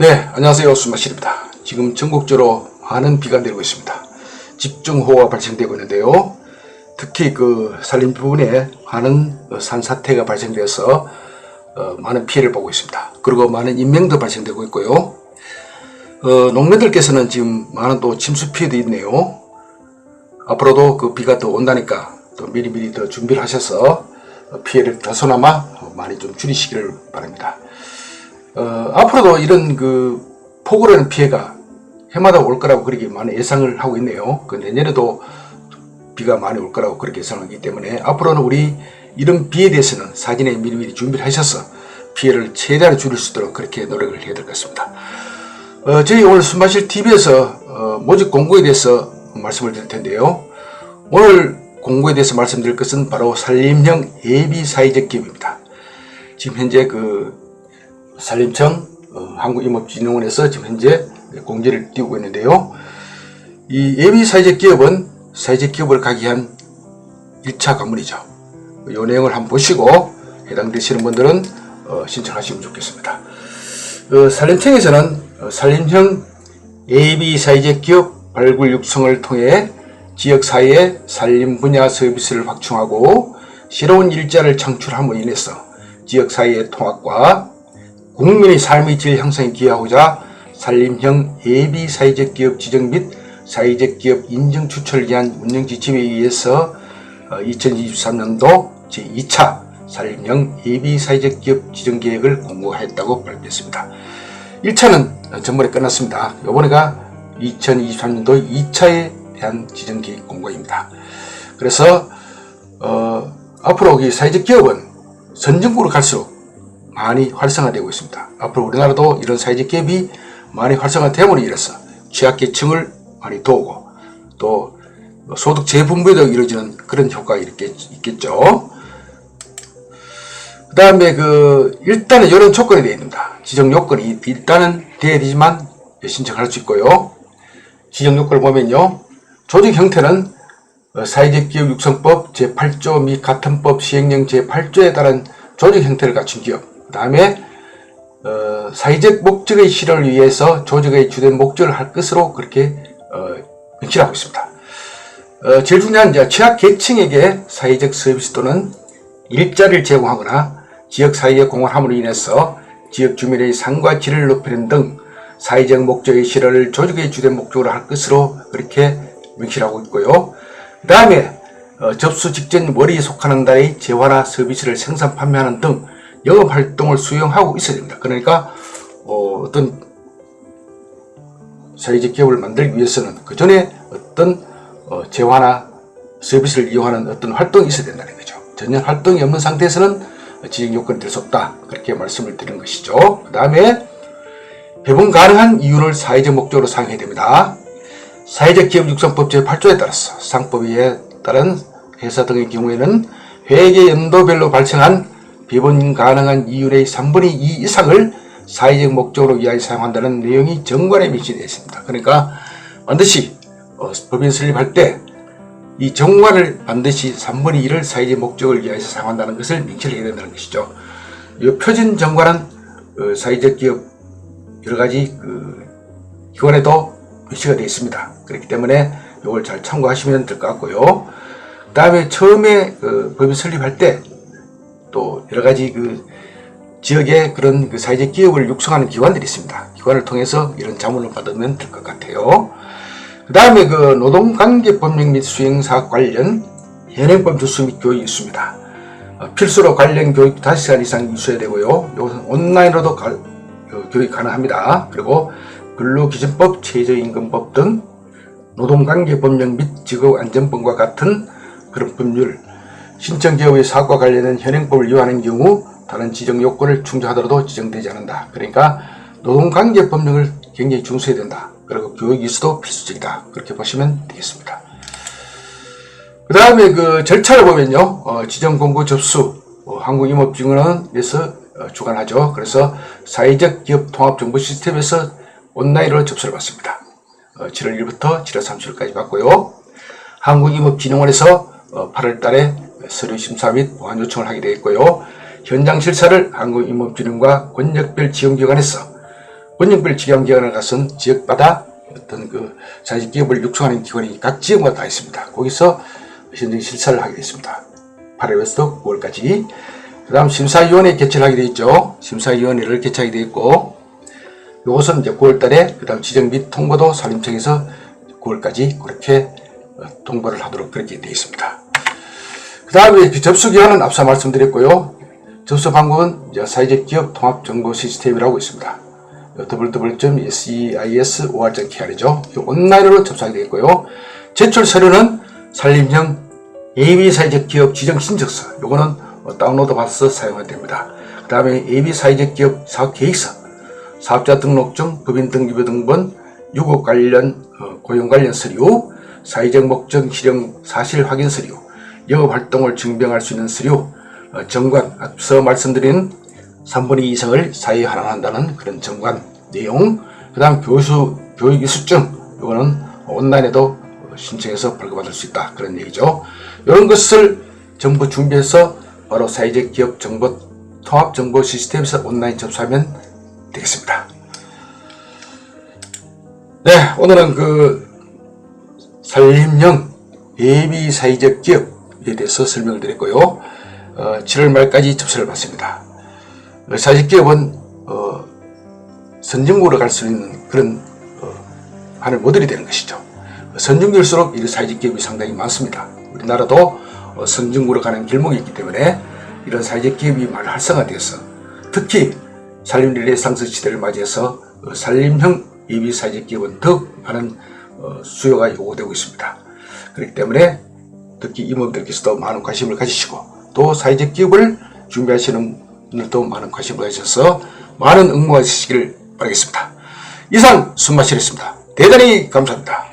네, 안녕하세요. 수마실입니다. 지금 전국적으로 많은 비가 내리고 있습니다. 집중호우가 발생되고 있는데요. 특히 그 산림 부분에 많은 어, 산사태가 발생돼서 어, 많은 피해를 보고 있습니다. 그리고 많은 인명도 발생되고 있고요. 어, 농민들께서는 지금 많은 또 침수 피해도 있네요. 앞으로도 그 비가 더 온다니까 또 미리미리 더 준비를 하셔서 어, 피해를 다소나마 어, 많이 좀 줄이시기를 바랍니다. 어, 앞으로도 이런 그 폭우로 는 피해가 해마다 올 거라고 그렇게 많이 예상을 하고 있네요. 그 내년에도 비가 많이 올 거라고 그렇게 예상하기 때문에 앞으로는 우리 이런 비에 대해서는 사진에 미리미리 준비를 하셔서 피해를 최대한 줄일 수 있도록 그렇게 노력을 해야 될 것 같습니다. 어, 저희 오늘 숨마실 TV에서 어, 모집 공고에 대해서 말씀을 드릴 텐데요. 오늘 공고에 대해서 말씀드릴 것은 바로 산림형 예비 사회적 기업입니다. 지금 현재 그 산림청 어, 한국임업진흥원에서 지금 현재 공지를 띄우고 있는데요. 이 예비 사회적 기업은 사회적 기업을 가기 위한 1차 관문이죠. 이 내용을 한번 보시고 해당되시는 분들은 어, 신청하시면 좋겠습니다. 어, 산림청에서는 어, 산림형 예비 사회적 기업 발굴 육성을 통해 지역 사회의 산림 분야 서비스를 확충하고 새로운 일자를 창출함으로 인해서 지역 사회의 통합과 국민의 삶의 질 향상에 기여하고자 산림형 예비 사회적 기업 지정 및 사회적 기업 인증 추천을 위한 운영 지침에 의해서 2023년도 제2차 산림형 예비 사회적 기업 지정 계획을 공고했다고 발표했습니다. 1차는 전번에 끝났습니다. 이번에가 2023년도 2차에 대한 지정 계획 공고입니다. 그래서 어, 앞으로 이 사회적 기업은 선진국으로 갈수록 많이 활성화되고 있습니다. 앞으로 우리나라도 이런 사회적 기업이 많이 활성화됨으로 인해서 취약계층을 많이 도우고 또 소득 재분배도 이루어지는 그런 효과가 있겠죠. 그 다음에 그 일단은 이런 조건이 되어 있습니다. 지정 요건이 일단은 돼야 되지만 신청할 수 있고요. 지정 요건을 보면요. 조직 형태는 사회적 기업 육성법 제8조 및 같은 법 시행령 제8조에 따른 조직 형태를 갖춘 기업 그 다음에 어, 사회적 목적의 실현을 위해서 조직의 주된 목적을 할 것으로 그렇게 어, 명시하고 있습니다. 어, 제일 중요한 이제 취약 계층에게 사회적 서비스 또는 일자리를 제공하거나 지역 사회에 공헌함으로 인해서 지역 주민의 삶과 질을 높이는 등 사회적 목적의 실현을 조직의 주된 목적으로 할 것으로 그렇게 명시하고 있고요. 그 다음에 어, 접수 직전 월에 속하는 달의 재화나 서비스를 생산 판매하는 등 영업 활동을 수용하고 있어야 됩니다. 그러니까 어, 떤 사회적 기업을 만들기 위해서는 그 전에 어떤 어, 재화나 서비스를 이용하는 어떤 활동이 있어야 된다는 거죠. 전혀 활동이 없는 상태에서는 지정 요건이 될 수 없다. 그렇게 말씀을 드린 것이죠. 그 다음에 배분 가능한 이유를 사회적 목적으로 사용해야 됩니다. 사회적 기업 육성법 제8조에 따라서 상법에 따른 회사 등의 경우에는 회계 연도별로 발생한 배분 가능한 이율의 3분의 2 이상을 사회적 목적으로 위하여 사용한다는 내용이 정관에 명시되어 있습니다. 그러니까 반드시 어, 법인 설립할 때 이 정관을 반드시 3분의 1을 사회적 목적을 위하여서 사용한다는 것을 명시를 해야 된다는 것이죠. 이 표준 정관은 어, 사회적 기업 여러 가지 그 기관에도 표시가 되어 있습니다. 그렇기 때문에 이걸 잘 참고하시면 될 것 같고요. 그 다음에 처음에 그 법인 설립할 때 또 여러 가지 그 지역에 그런 그 사회적 기업을 육성하는 기관들이 있습니다. 기관을 통해서 이런 자문을 받으면 될 것 같아요. 그 다음에 그 노동관계 법령 및 수행사 관련 현행법 주수 및 교육이 있습니다. 어, 필수로 관련 교육 5시간 이상 이수해야 되고요. 온라인으로도 가, 그 교육이 가능합니다. 그리고 근로기준법, 최저임금법 등 노동관계 법령 및 직업안전법과 같은 그런 법률, 신청기업의 사업과 관련된 현행법을 위반하는 경우 다른 지정 요건을 충족하더라도 지정되지 않는다. 그러니까 노동관계 법령을 굉장히 준수해야 된다. 그리고 교육 이수도 필수적이다. 그렇게 보시면 되겠습니다. 그 다음에 그 절차를 보면요. 어, 지정 공고 접수, 어, 한국임업진흥원에서 어, 주관하죠. 그래서 사회적 기업 통합 정보 시스템에서 온라인으로 접수를 받습니다. 어, 7월 1일부터 7월 30일까지 받고요. 한국임업진흥원에서 어, 8월 달에 서류 심사 및 보완 요청을 하게 되어 있고요. 현장 실사를 한국임업진흥과 권역별 지원기관에서 원형별 직영기관을 가선 지역마다 어떤 그 사회적 기업을 육성하는 기관이 각 지역마다 다 있습니다. 거기서 현장 실사를 하게 됐습니다. 8월에서 9월까지. 그 다음 심사위원회 개최를 하게 되어 있죠. 심사위원회를 개최하게 되어 있고, 요것은 이제 9월 달에, 그 다음 지정 및 통보도 산림청에서 9월까지 그렇게 어, 통보를 하도록 그렇게 되어 있습니다. 그 다음에 접수 기한은 앞서 말씀드렸고요. 접수 방법은 사회적 기업 통합 정보 시스템이라고 있습니다. www.seis.or.kr이죠. 온라인으로 접수하게 되겠고요. 제출 서류는 산림형 AB 사회적 기업 지정 신청서. 요거는 어, 다운로드 받아서 사용하면 됩니다. 그 다음에 AB 사회적 기업 사업 계획서, 사업자 등록증, 법인 등기부 등본, 유급 관련 어, 고용 관련 서류, 사회적 목적 실형 사실 확인 서류, 영업 활동을 증명할 수 있는 서류, 어, 정관, 앞서 말씀드린 3분의 2 이상을 사회에 환원한다는 그런 정관 내용, 그 다음 교수, 교육 이수증, 이거는 온라인에도 신청해서 발급받을 수 있다. 그런 얘기죠. 이런 것을 전부 준비해서 바로 사회적 기업 정보, 통합 정보 시스템에서 온라인 접수하면 되겠습니다. 네, 오늘은 그 산림형 예비 사회적 기업 에 대해서 설명을 드렸고요. 어, 7월 말까지 접수를 받습니다. 기업은 어, 선진국으로 갈 수 있는 그런 어, 하는 모델이 되는 것이죠. 선진국일수록 이 사회적 기업이 상당히 많습니다. 우리나라도 어, 선진국으로 가는 길목이 있기 때문에 이런 사회적 기업이 많이 활성화되어서 특히 산림 릴레이상승 시대를 맞이해서 어, 산림형 예비 사회적 기업은 더욱 많은 어, 수요가 요구되고 있습니다. 그렇기 때문에 특히 임원들께서도 많은 관심을 가지시고 또 사회적 기업을 준비하시는 분들도 많은 관심을 가지셔서 많은 응모하시기를 바라겠습니다. 이상 순마실이었습니다. 대단히 감사합니다.